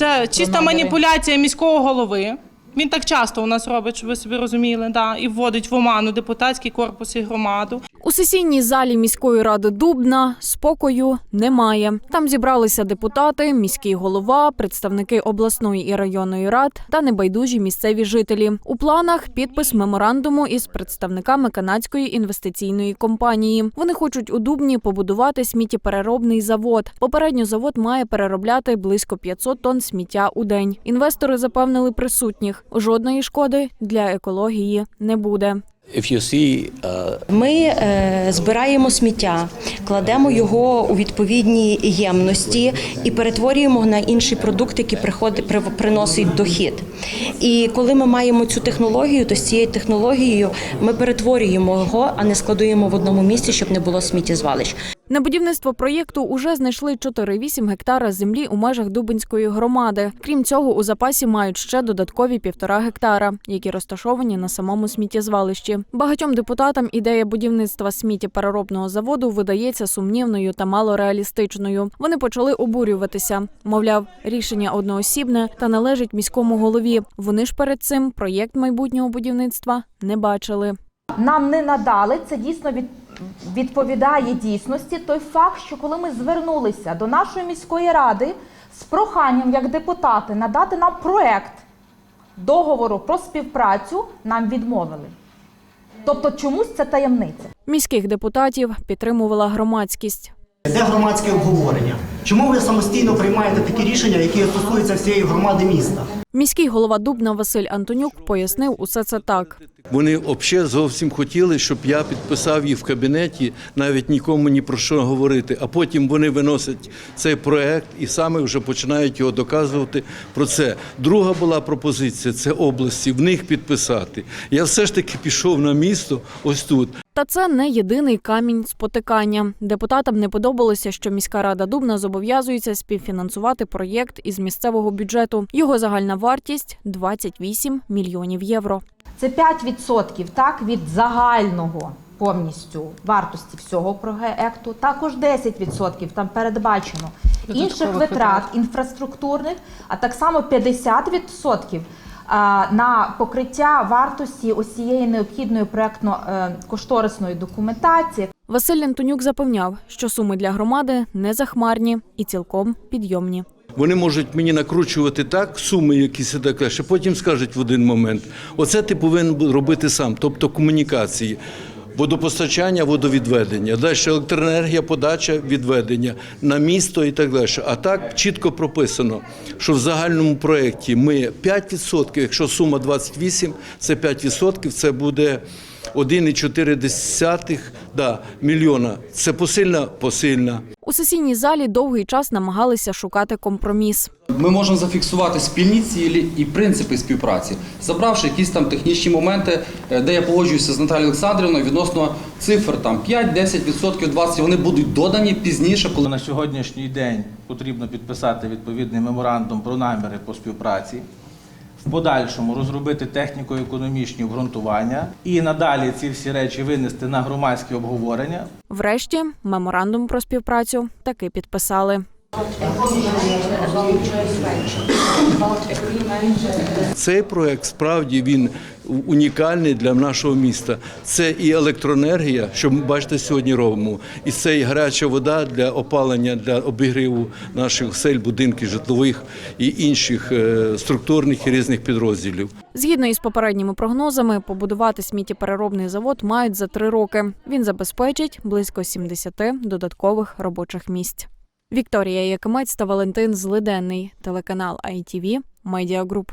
Це чиста маніпуляція міського голови. Він так часто у нас робить, щоб ви собі розуміли, да, і вводить в оману депутатський корпус і громаду. У сесійній залі міської ради Дубна спокою немає. Там зібралися депутати, міський голова, представники обласної і районної рад та небайдужі місцеві жителі. У планах підпис меморандуму із представниками канадської інвестиційної компанії. Вони хочуть у Дубні побудувати сміттєпереробний завод. Попередньо завод має переробляти близько 500 тонн сміття у день. Інвестори запевнили присутніх, жодної шкоди для екології не буде. Uh, Ми е, збираємо сміття, кладемо його у відповідні ємності і перетворюємо на інший продукт, який приходить при- приносить дохід. І коли ми маємо цю технологію, то з цією технологією ми перетворюємо його, а не складуємо в одному місці, щоб не було сміттєзвалищ. На будівництво проєкту уже знайшли 4,8 гектара землі у межах Дубинської громади. Крім цього, у запасі мають ще додаткові півтора гектара, які розташовані на самому сміттєзвалищі. Багатьом депутатам ідея будівництва сміттєпереробного заводу видається сумнівною та малореалістичною. Вони почали обурюватися. Мовляв, рішення одноосібне та належить міському голові. Вони ж перед цим проєкт майбутнього будівництва не бачили. нам не надали. Це дійсно від, відповідає дійсності той факт, що коли ми звернулися до нашої міської ради з проханням як депутати надати нам проект договору про співпрацю, нам відмовили. Тобто чомусь це таємниця. Міських депутатів підтримувала громадськість. Де громадське обговорення? Чому ви самостійно приймаєте такі рішення, які стосуються всієї громади міста? Міський голова Дубна Василь Антонюк пояснив усе це так. вони взагалі зовсім хотіли, щоб я підписав їх в кабінеті, навіть нікому ні про що говорити. А потім вони виносять цей проект і саме вже починають його доказувати про це. Друга була пропозиція це області, в них підписати. Я все ж таки пішов на місто ось тут. Та це не єдиний камінь спотикання. Депутатам не подобалося, що міська рада Дубна зобов'язується співфінансувати проєкт із місцевого бюджету. Його загальна вартість 28 мільйонів євро. Це 5% так, від загального повністю вартості всього проекту. Також 10% там передбачено інших витрат інфраструктурних, а так само 50% а, на покриття вартості усієї необхідної проектно-кошторисної документації. Василь Антонюк запевняв, що суми для громади не захмарні і цілком підйомні. Вони можуть мені накручувати так суми, якісь і таке, що потім скажуть в один момент: оце ти повинен робити сам, тобто комунікації. Водопостачання, водовідведення, далі електроенергія, подача, відведення на місто і так далі. А так чітко прописано, що в загальному проєкті ми 5%, якщо сума 28, це 5%, це буде 1,4 да, мільйона. Це посильна, посильна. У сесійній залі довгий час намагалися шукати компроміс. Ми можемо зафіксувати спільні цілі і принципи співпраці, забравши якісь там технічні моменти, е, де я погоджуюся з Наталією Олександрівною відносно цифр там 5, 10%, 20%, вони будуть додані пізніше, коли Коли на сьогоднішній день потрібно підписати відповідний меморандум про наміри по співпраці, в подальшому розробити техніко-економічні обґрунтування і надалі ці всі речі винести на громадське обговорення, Врешті меморандум про співпрацю таки підписали. Цей проект справді він унікальний для нашого міста. Це і електроенергія, що ми бачите сьогодні робимо, і це і гаряча вода для опалення, для обігріву наших осель, будинків, житлових і інших е, структурних і різних підрозділів. Згідно із попередніми прогнозами, побудувати сміттєпереробний завод мають за три роки. Він забезпечить близько 70 додаткових робочих місць. Вікторія Якимець та Валентин Злиденний, телеканал ITV, Медіагруп.